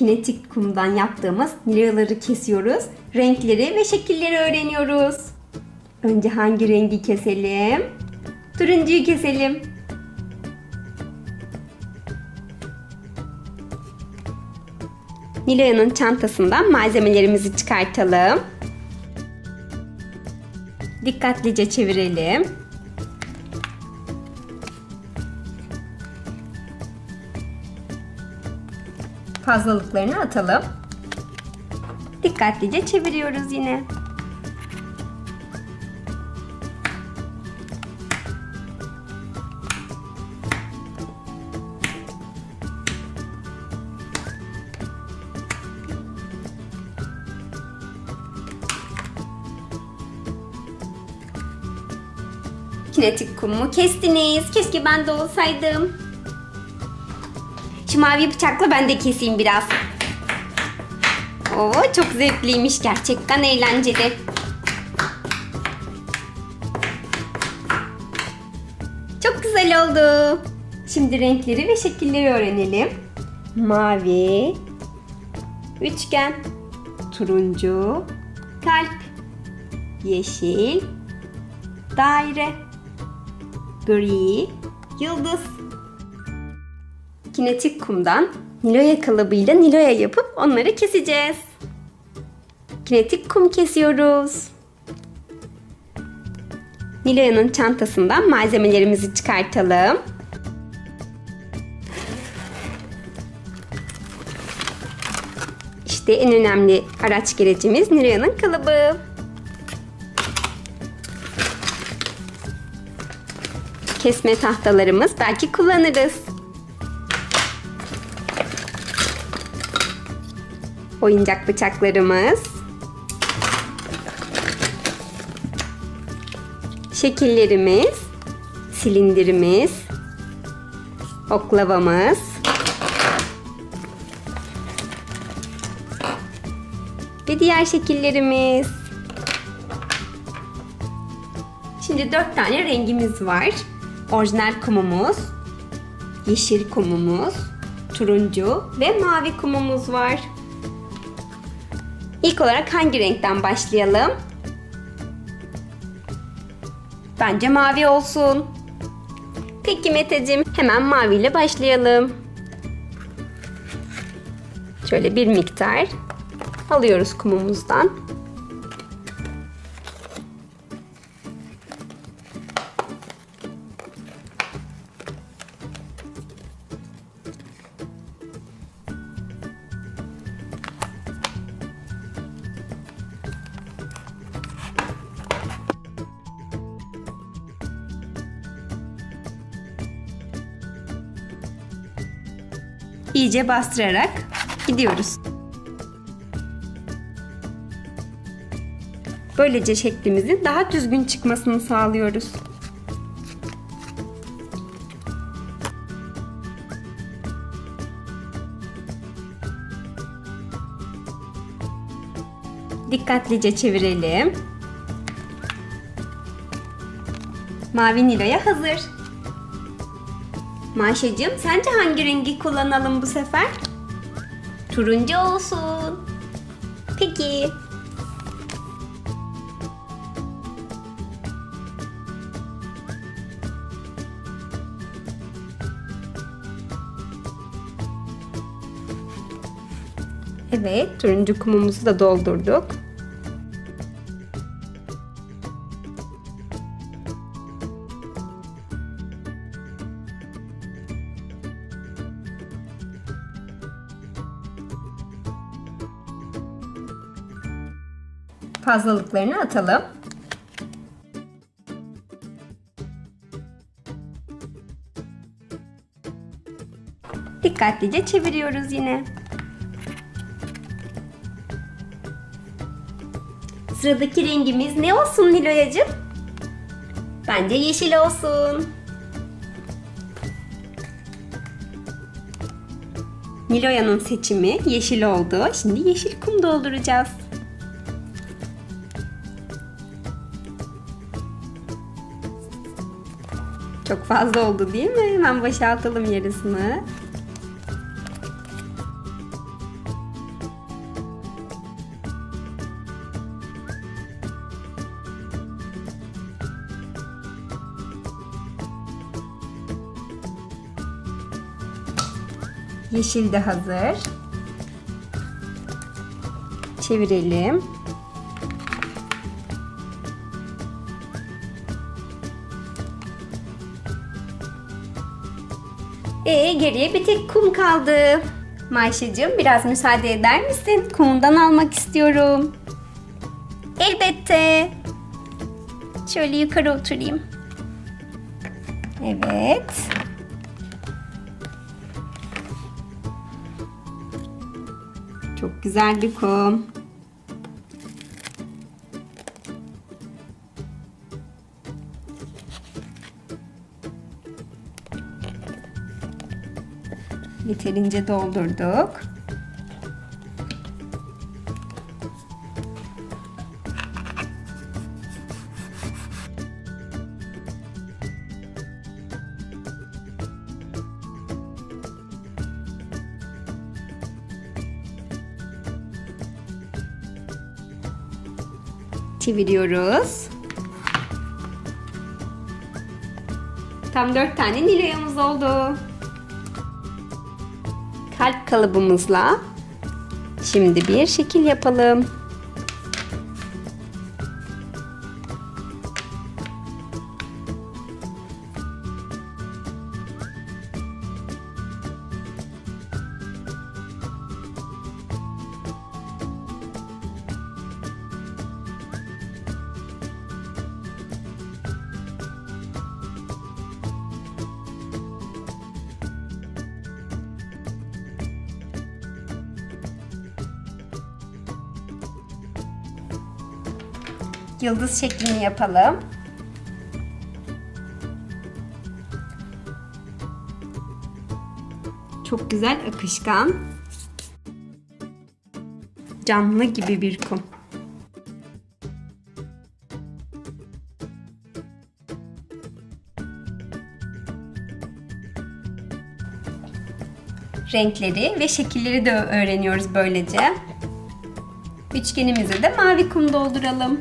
Kinetik kumdan yaptığımız niloyaları kesiyoruz. Renkleri ve şekilleri öğreniyoruz. Önce hangi rengi keselim? Turuncuyu keselim. Niloya'nın çantasından malzemelerimizi çıkartalım. Dikkatlice çevirelim. Fazlalıklarını atalım. Dikkatlice çeviriyoruz yine. Kinetik kumu kestiniz. Keşke ben de olsaydım. Şu mavi bıçakla ben de keseyim biraz. Oo çok zevkliymiş. Gerçekten eğlenceli. Çok güzel oldu. Şimdi renkleri ve şekilleri öğrenelim. Mavi, üçgen, turuncu, kalp, yeşil, daire, gri, yıldız. Kinetik kumdan Niloya kalıbıyla Niloya yapıp onları keseceğiz. Kinetik kum kesiyoruz. Niloya'nın çantasından malzemelerimizi çıkartalım. İşte en önemli araç gerecimiz Niloya'nın kalıbı. Kesme tahtalarımız belki kullanırız. Oyuncak bıçaklarımız. Şekillerimiz. Silindirimiz. Oklavamız. Ve diğer şekillerimiz. Şimdi dört tane rengimiz var. Orijinal kumumuz, yeşil kumumuz, turuncu ve mavi kumumuz var. İlk olarak hangi renkten başlayalım? Bence mavi olsun. Peki Meteciğim, hemen maviyle başlayalım. Şöyle bir miktar alıyoruz kumumuzdan. İyice bastırarak gidiyoruz. Böylece şeklimizin daha düzgün çıkmasını sağlıyoruz. Dikkatlice çevirelim. Mavi Nilo'ya hazır. Maşacığım sence hangi rengi kullanalım bu sefer? Turuncu olsun. Peki. Evet, turuncu kumumuzu da doldurduk. Fazlalıklarını atalım. Dikkatlice çeviriyoruz yine. Sıradaki rengimiz ne olsun Niloyacığım? Bence yeşil olsun. Niloya'nın seçimi yeşil oldu. Şimdi yeşil kum dolduracağız. Çok fazla oldu değil mi? Hemen boşaltalım yarısını. Yeşil de hazır. Çevirelim. Ee, geriye bir tek kum kaldı. Mayşacığım biraz müsaade eder misin? Kumundan almak istiyorum. Elbette. Şöyle yukarı oturayım. Evet. Çok güzel bir kum. Yeterince doldurduk. Çeviriyoruz. Tam dört tane niloyamız oldu. Kalp kalıbımızla şimdi bir şekil yapalım. Yıldız şeklini yapalım. Çok güzel akışkan. Canlı gibi bir kum. Renkleri ve şekilleri de öğreniyoruz böylece. Üçgenimize de mavi kum dolduralım.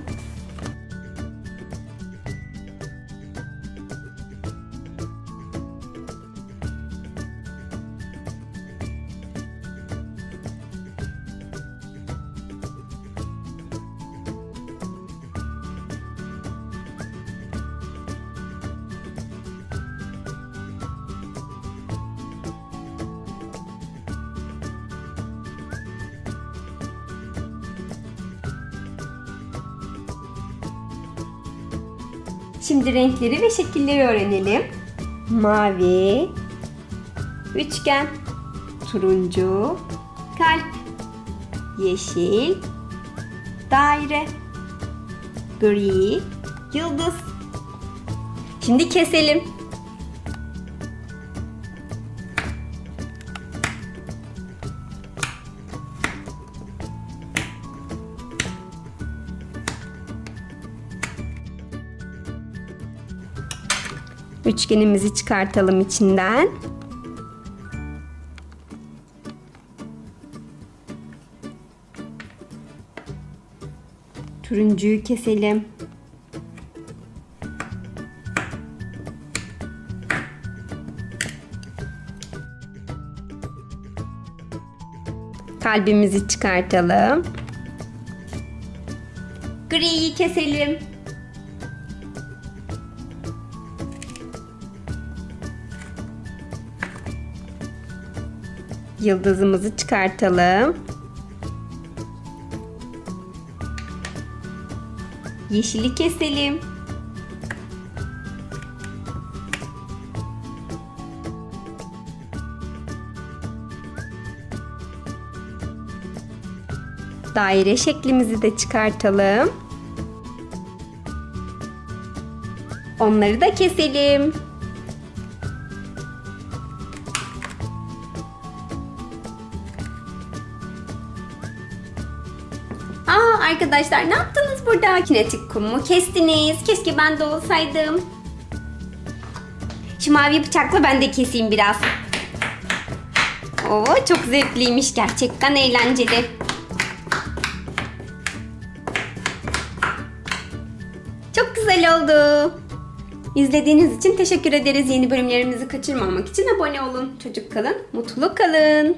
Şimdi renkleri ve şekilleri öğrenelim. Mavi, üçgen, turuncu, kalp, yeşil, daire, gri, yıldız. Şimdi keselim. Üçgenimizi çıkartalım içinden. Turuncuyu keselim. Kalbimizi çıkartalım. Griyi keselim. Yıldızımızı çıkartalım. Yeşili keselim. Daire şeklimizi de çıkartalım. Onları da keselim. Arkadaşlar ne yaptınız burada? Kinetik kumu kestiniz. Keşke ben de olsaydım. Şu mavi bıçakla ben de keseyim biraz. Oo çok zevkliymiş. Gerçekten eğlenceli. Çok güzel oldu. İzlediğiniz için teşekkür ederiz. Yeni bölümlerimizi kaçırmamak için abone olun. Çocuk kalın, mutlu kalın.